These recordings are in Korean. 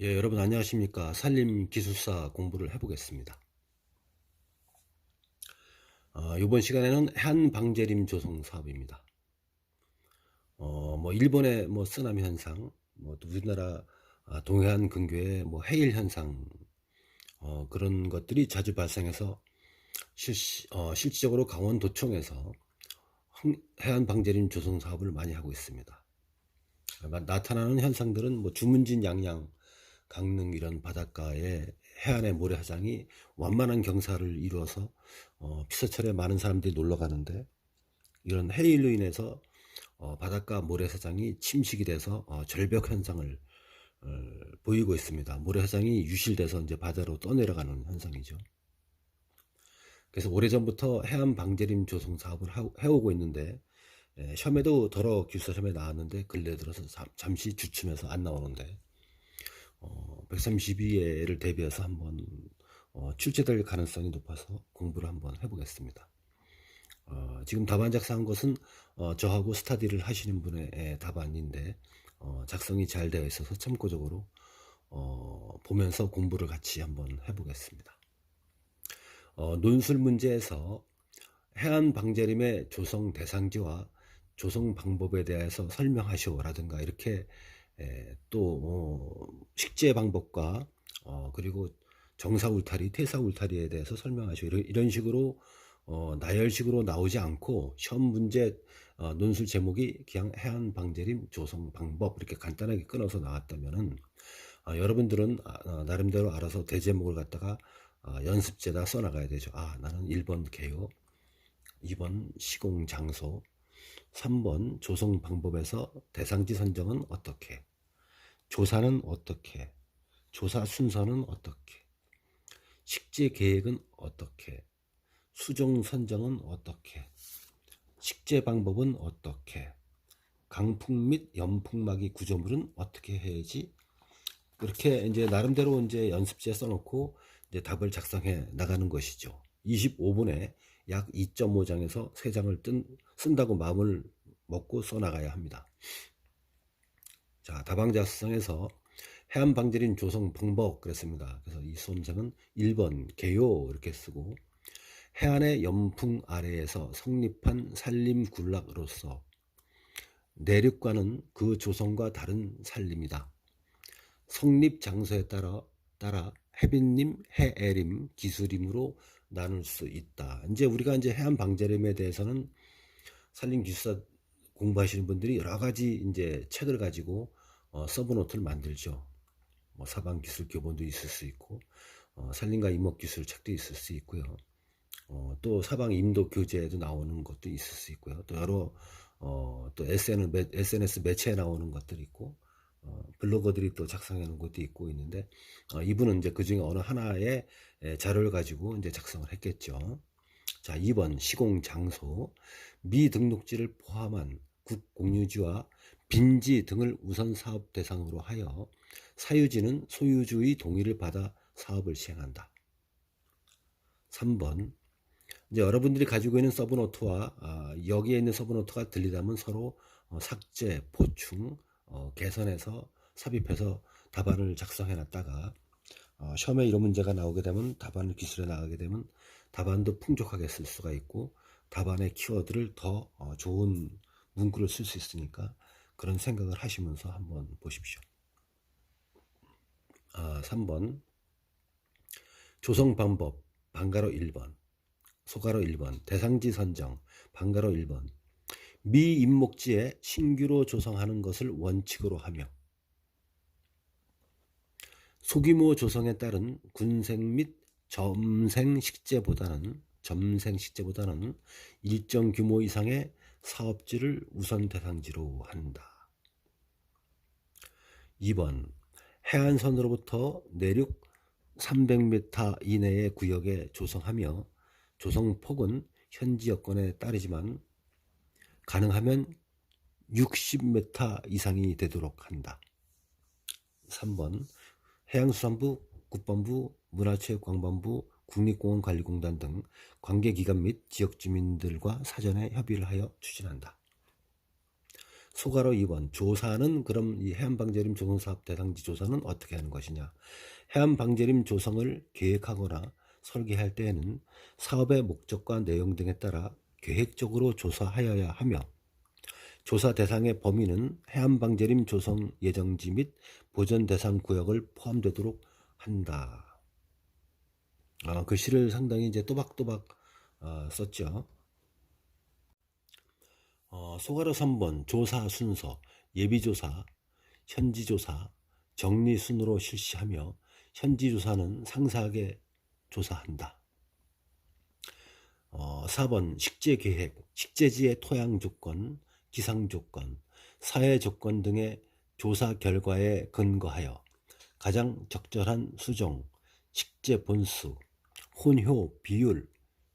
예, 여러분 안녕하십니까. 산림 기술사 공부를 해보겠습니다. 어, 이번 시간에는 해안 방제림 조성 사업입니다. 어, 뭐, 일본의 뭐, 쓰나미 현상, 뭐, 또 우리나라 아, 동해안 근교의 뭐, 해일 현상, 어, 그런 것들이 자주 발생해서 실시, 어, 실질적으로 강원도청에서 항- 해안 방제림 조성 사업을 많이 하고 있습니다. 나- 나타나는 현상들은 뭐, 주문진 양양, 강릉 이런 바닷가에 해안의 모래사장이 완만한 경사를 이루어서 어, 피서철에 많은 사람들이 놀러 가는데 이런 해일로 인해서 어, 바닷가 모래사장이 침식이 돼서 어, 절벽 현상을 어, 보이고 있습니다. 모래사장이 유실돼서 이제 바다로 떠내려가는 현상이죠. 그래서 오래전부터 해안 방제림 조성 사업을 하- 해오고 있는데 예, 시험에도 더러 기술사 시험에 나왔는데 근래 들어서 잠- 잠시 주춤해서 안 나오는데 어, 132회를 대비해서 한번 어, 출제될 가능성이 높아서 공부를 한번 해보겠습니다. 어, 지금 답안 작성한 것은 어, 저하고 스타디를 하시는 분의 예, 답안인데 어, 작성이 잘 되어 있어서 참고적으로 어, 보면서 공부를 같이 한번 해보겠습니다. 어, 논술 문제에서 해안 방제림의 조성 대상지와 조성 방법에 대해서 설명하시오라든가 이렇게 에, 또 어, 식재 방법과 어, 그리고 정사 울타리, 퇴사 울타리에 대해서 설명하시오 이런, 식으로 어, 나열식으로 나오지 않고 시험 문제 어, 논술 제목이 그냥 해안 방제림 조성 방법 이렇게 간단하게 끊어서 나왔다면은 아, 여러분들은 아, 어, 나름대로 알아서 대제목을 갖다가 아, 연습제다 써나가야 되죠. 아 나는 1번 개요, 2번 시공 장소, 3번 조성 방법에서 대상지 선정은 어떻게, 조사는 어떻게, 조사 순서는 어떻게, 식재 계획은 어떻게, 수종 선정은 어떻게, 식재 방법은 어떻게, 강풍 및 연풍막이 구조물은 어떻게 해야지, 그렇게 이제 나름대로 이제 연습지에 써놓고 이제 답을 작성해 나가는 것이죠. 25분에 약 2.5장에서 3장을 뜬, 쓴다고 마음을 먹고 써나가야 합니다. 자, 다방 작성에서 해안 방제림 조성 방법 그랬습니다. 그래서 이 수험생은 1번 개요 이렇게 쓰고 해안의 연풍 아래에서 성립한 산림 군락으로서 내륙과는 그 조성과 다른 산림이다. 성립 장소에 따라 따라 해빈림, 해애림, 기술임으로 나눌 수 있다. 이제 우리가 이제 해안 방제림에 대해서는 산림 기술사 공부하시는 분들이 여러 가지 이제 책을 가지고 어, 서브노트를 만들죠. 뭐 사방 기술 교본도 있을 수 있고 어, 산림과 임목 기술 책도 있을 수 있고요. 어, 또 사방 임도 교재에도 나오는 것도 있을 수 있고요. 또 여러 어, 또 SN, 매, SNS 매체에 나오는 것들이 있고 어, 블로거들이 또 작성해 놓은 것도 있고 있는데 어, 이분은 이제 그 중에 어느 하나의 에, 자료를 가지고 이제 작성을 했겠죠. 자, 2번 시공 장소 미등록지를 포함한 국공유지와 빈지 등을 우선 사업 대상으로 하여 사유지는 소유주의 동의를 받아 사업을 시행한다. 3번 이제 여러분들이 가지고 있는 서브노트와 아, 여기에 있는 서브노트가 들리다면 서로 어, 삭제, 보충, 어, 개선해서 삽입해서 답안을 작성해 놨다가 어, 시험에 이런 문제가 나오게 되면 답안 기술에 나가게 되면 답안도 풍족하게 쓸 수가 있고 답안의 키워드를 더 어, 좋은 문구를 쓸 수 있으니까 그런 생각을 하시면서 한번 보십시오. 아, 3번 조성 방법 방가로 1번 소가로 1번 대상지 선정 방가로 1번 미 임목지에 신규로 조성하는 것을 원칙으로 하며 소규모 조성에 따른 군생 및 점생 식재보다는 점생 식재보다는 일정 규모 이상의 사업지를 우선 대상지로 한다. 2번 해안선으로부터 내륙 300m 이내의 구역에 조성하며 조성폭은 현지 여건에 따르지만 가능하면 60m 이상이 되도록 한다. 3번 해양수산부, 국방부, 문화체육관광부, 국립공원관리공단 등 관계기관 및 지역주민들과 사전에 협의를 하여 추진한다. 소가로 2번 조사는 그럼 이 해안방재림 조성사업 대상지 조사는 어떻게 하는 것이냐 해안방재림 조성을 계획하거나 설계할 때에는 사업의 목적과 내용 등에 따라 계획적으로 조사하여야 하며 조사 대상의 범위는 해안방재림 조성 예정지 및 보전 대상 구역을 포함되도록 한다. 아, 글씨를 상당히 이제 또박또박 어, 썼죠. 어, 소가로 3번 조사 순서, 예비조사, 현지조사, 정리 순으로 실시하며 현지조사는 상세하게 조사한다. 어, 4번 식재 계획, 식재지의 토양 조건, 기상 조건, 사회 조건 등의 조사 결과에 근거하여 가장 적절한 수종, 식재 본수, 혼효, 비율,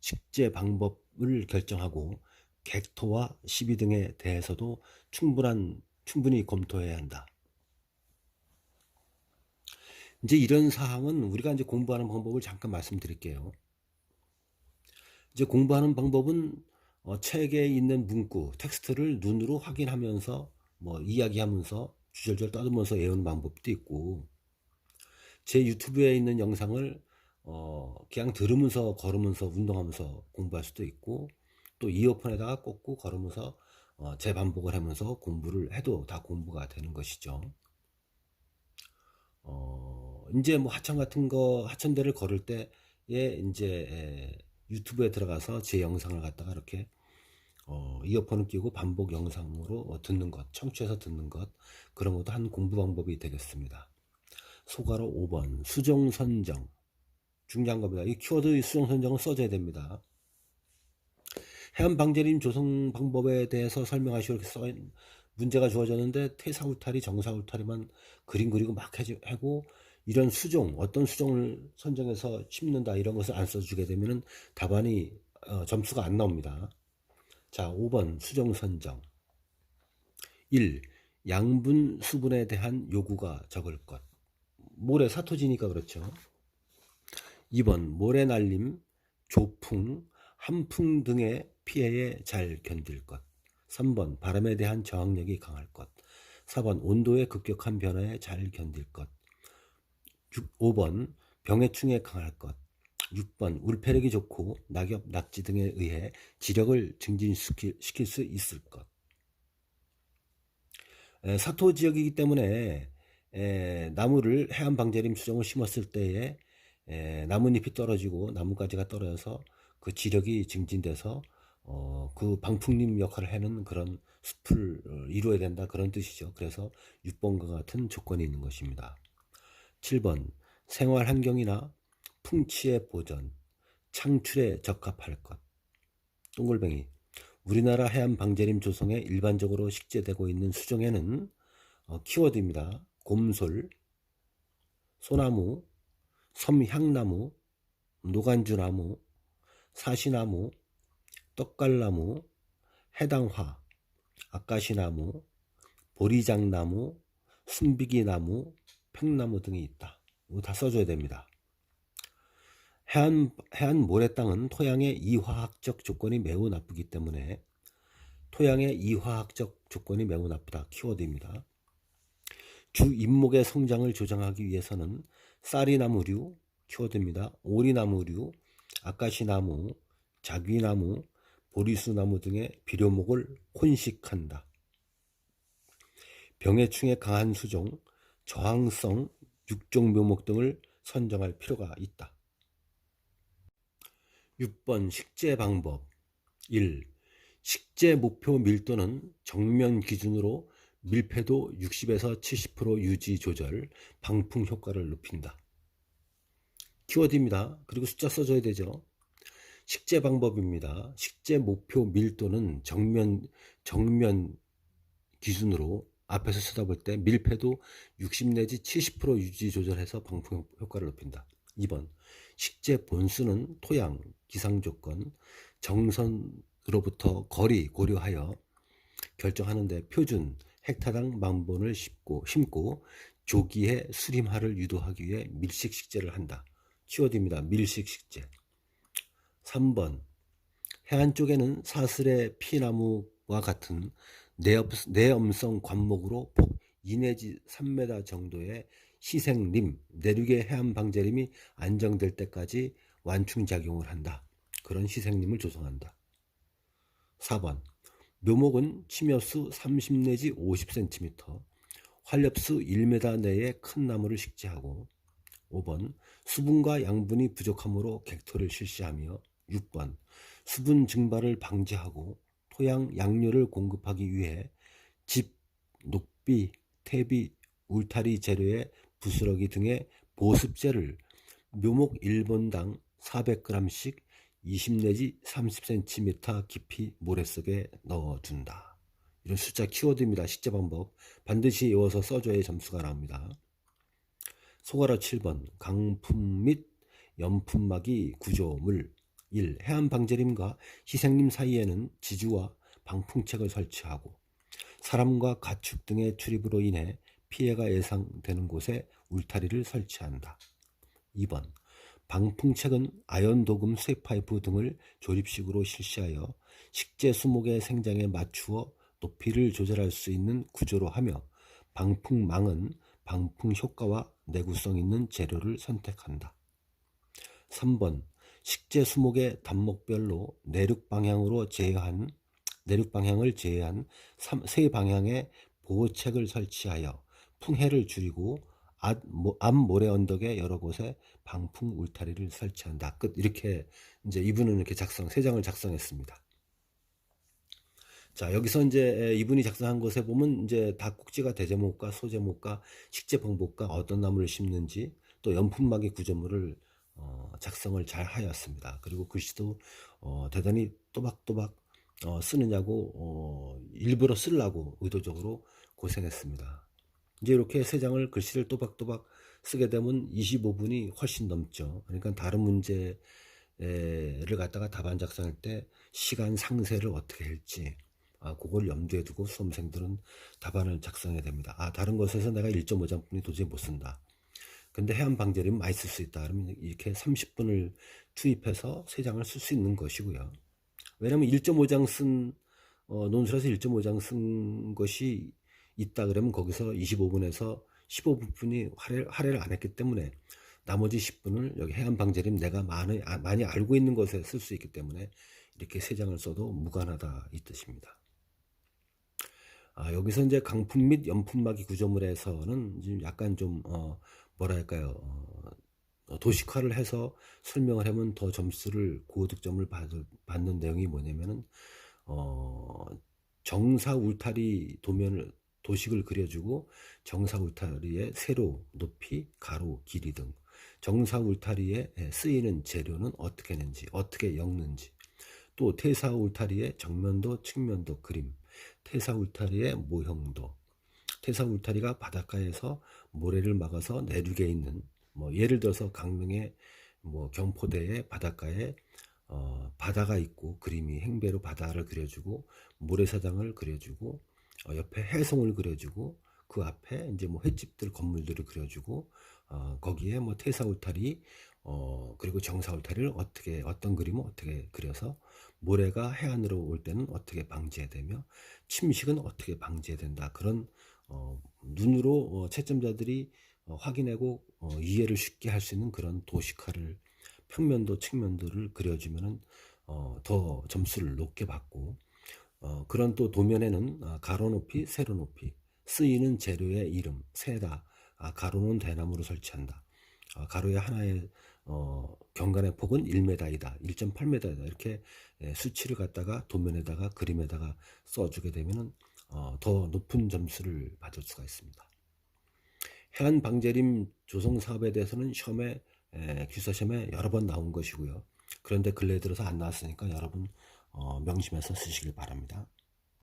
식재 방법을 결정하고 객토와 시비 등에 대해서도 충분한 충분히 검토해야 한다. 이제 이런 사항은 우리가 이제 공부하는 방법을 잠깐 말씀드릴게요. 이제 공부하는 방법은 어, 책에 있는 문구, 텍스트를 눈으로 확인하면서 뭐 이야기하면서 주절절 떠들면서 외우는 방법도 있고 제 유튜브에 있는 영상을 어, 그냥 들으면서 걸으면서 운동하면서 공부할 수도 있고 또 이어폰에다가 꽂고 걸으면서 어, 재반복을 하면서 공부를 해도 다 공부가 되는 것이죠. 어, 이제 뭐 하천 같은 거 하천대를 걸을 때에 이제 에, 유튜브에 들어가서 제 영상을 갖다가 이렇게 어, 이어폰을 끼고 반복 영상으로 어, 듣는 것, 청취해서 듣는 것 그런 것도 한 공부 방법이 되겠습니다. 소가로 5번 수정 선정 중요한 겁니다. 이 키워드 수정 선정은 써줘야 됩니다. 해안 방제림 조성 방법에 대해서 설명하시고 이렇게 써 문제가 주어졌는데 퇴사 울타리, 정사 울타리만 그림 그리고 막 해주, 하고 이런 수종, 어떤 수종을 선정해서 심는다 이런 것을 안 써주게 되면은 답안이 어, 점수가 안 나옵니다. 자, 5번 수정 선정. 1. 양분 수분에 대한 요구가 적을 것. 모래 사토지니까 그렇죠. 2번 모래 날림, 조풍, 한풍 등의 피해에 잘 견딜 것. 3번 바람에 대한 저항력이 강할 것. 4번 온도의 급격한 변화에 잘 견딜 것. 6, 5번 병해충에 강할 것. 6번 울패력이 좋고 낙엽, 낙지 등에 의해 지력을 증진시킬 수 있을 것. 에, 사토 지역이기 때문에 에, 나무를 해안 방제림 수정을 심었을 때에 에, 나뭇잎이 떨어지고 나뭇가지가 떨어져서 그 지력이 증진돼서 어, 그 방풍림 역할을 하는 그런 숲을 어, 이루어야 된다 그런 뜻이죠. 그래서 6번과 같은 조건이 있는 것입니다. 7번 생활 환경이나 풍치의 보전, 창출에 적합할 것. 동글뱅이 우리나라 해안 방제림 조성에 일반적으로 식재되고 있는 수종에는 어, 키워드입니다. 곰솔, 소나무, 섬향나무, 노간주나무, 사시나무, 떡갈나무, 해당화, 아까시나무, 보리장나무, 순비기나무, 팽나무 등이 있다. 이거 다 써줘야 됩니다. 해안, 해안 모래 땅은 토양의 이화학적 조건이 매우 나쁘기 때문에 토양의 이화학적 조건이 매우 나쁘다. 키워드입니다. 주 잎목의 성장을 조정하기 위해서는 쌀이나무류, 키워드입니다. 오리나무류, 아까시나무, 자귀나무, 보리수나무 등의 비료목을 혼식한다. 병해충에 강한 수종, 저항성 육종 묘목 등을 선정할 필요가 있다. 6번 식재 방법 1. 식재 목표 밀도는 정면 기준으로 밀폐도 60에서 70% 유지 조절, 방풍 효과를 높인다. 키워드입니다. 그리고 숫자 써줘야 되죠. 식재 방법입니다. 식재 목표 밀도는 정면 정면 기준으로 앞에서 쳐다볼 때 밀폐도 60 내지 70% 유지 조절해서 방풍 효과를 높인다. 2번 식재 본수는 토양, 기상 조건, 정선으로부터 거리 고려하여 결정하는데 표준 헥타당 만 본을 심고, 심고 조기에 수림화를 유도하기 위해 밀식 식재를 한다. 키워드입니다. 밀식 식재. 3번 해안 쪽에는 사슬의 피나무와 같은 내엄성 관목으로 폭 2 내지 3m 정도의 시생림, 내륙의 해안 방제림이 안정될 때까지 완충작용을 한다. 그런 시생림을 조성한다. 4번 묘목은 침엽수 30 내지 50cm, 활엽수 1m 내에 큰 나무를 식재하고 5번 수분과 양분이 부족하므로 객토를 실시하며 6번 수분 증발을 방지하고 토양 양료를 공급하기 위해 집, 녹비, 퇴비, 울타리 재료의 부스러기 등의 보습제를 묘목 1번당 400g씩 20 내지 30cm 깊이 모래 속에 넣어둔다. 이런 숫자 키워드입니다. 식재 방법 반드시 외워서 써줘야 점수가 나옵니다. 소가라 7번 강품 및 연품막이 구조물 1. 해안 방제림과 희생림 사이에는 지주와 방풍책을 설치하고 사람과 가축 등의 출입으로 인해 피해가 예상되는 곳에 울타리를 설치한다. 2번 방풍책은 아연 도금 쇠 파이프 등을 조립식으로 실시하여 식재 수목의 생장에 맞추어 높이를 조절할 수 있는 구조로 하며 방풍망은 방풍 효과와 내구성 있는 재료를 선택한다. 3번 식재 수목의 단목별로 내륙 방향으로 제한 내륙 방향을 제한 세 방향의 보호책을 설치하여 풍해를 줄이고 앞, 앞 모래 언덕의 여러 곳에 방풍 울타리를 설치한다. 끝 이렇게 이제 이분은 이렇게 작성 세 장을 작성했습니다. 자 여기서 이제 이분이 작성한 것에 보면 이제 닭국지가 대제목과 소제목과 식재방법과 어떤 나무를 심는지 또 연품막의 구조물을 어, 작성을 잘 하였습니다. 그리고 글씨도 어, 대단히 또박또박 어, 쓰느냐고 어, 일부러 쓰려고 의도적으로 고생했습니다. 이제 이렇게 세 장을 글씨를 또박또박 쓰게 되면 25분이 훨씬 넘죠. 그러니까 다른 문제를 갖다가 답안 작성할 때 시간 상세를 어떻게 할지 아, 그걸 염두에 두고 수험생들은 답안을 작성해야 됩니다. 아, 다른 것에서 내가 1.5장뿐이 도저히 못 쓴다. 근데 해안 방제림 많이 쓸 수 있다. 그러면 이렇게 30분을 투입해서 3장을 쓸 수 있는 것이고요. 왜냐면 1.5장 쓴, 어, 논술에서 1.5장 쓴 것이 있다 그러면 거기서 25분에서 15분이 할애, 할애를 안 했기 때문에 나머지 10분을 여기 해안 방제림 내가 많이, 아, 많이 알고 있는 것에 쓸 수 있기 때문에 이렇게 3장을 써도 무관하다 이 뜻입니다. 아, 여기서 이제 강품 및 연품막이 구조물에서는 지금 약간 좀, 어, 뭐랄까요, 어, 도식화를 해서 설명을 하면 더 점수를 고득점을 받, 받는 내용이 뭐냐면은, 어, 정사 울타리 도면을, 도식을 그려주고 정사 울타리의 세로, 높이, 가로, 길이 등 정사 울타리에 쓰이는 재료는 어떻게 했는지, 어떻게 엮는지, 또 태사 울타리의 정면도, 측면도 그림, 태사 울타리의 모형도 태사 울타리가 바닷가에서 모래를 막아서 내륙에 있는 뭐 예를 들어서 강릉의 뭐 경포대의 바닷가에 어 바다가 있고 그림이 행배로 바다를 그려주고 모래사장을 그려주고 어 옆에 해송을 그려주고 그 앞에 이제 뭐 횟집들 건물들을 그려주고 어 거기에 뭐 태사 울타리 어 그리고 정사 울타리를 어떻게 어떤 그림을 어떻게 그려서 모래가 해안으로 올 때는 어떻게 방지해야 되며 침식은 어떻게 방지해야 된다. 그런 어, 눈으로 어, 채점자들이 어, 확인하고 어, 이해를 쉽게 할 수 있는 그런 도식화를 평면도 측면도를 그려주면은 어, 더 점수를 높게 받고 어, 그런 또 도면에는 아, 가로 높이, 세로 높이 쓰이는 재료의 이름, 세다, 아, 가로는 대나무로 설치한다. 아, 가로의 하나의 어, 경관의 폭은 1m이다, 1.8m이다 이렇게 예, 수치를 갖다가 도면에다가 그림에다가 써주게 되면은 어, 더 높은 점수를 받을 수가 있습니다. 해안 방제림 조성 사업에 대해서는 시험에 에, 기사 시험에 여러 번 나온 것이고요. 그런데 근래 들어서 안 나왔으니까 여러분 어, 명심해서 쓰시길 바랍니다.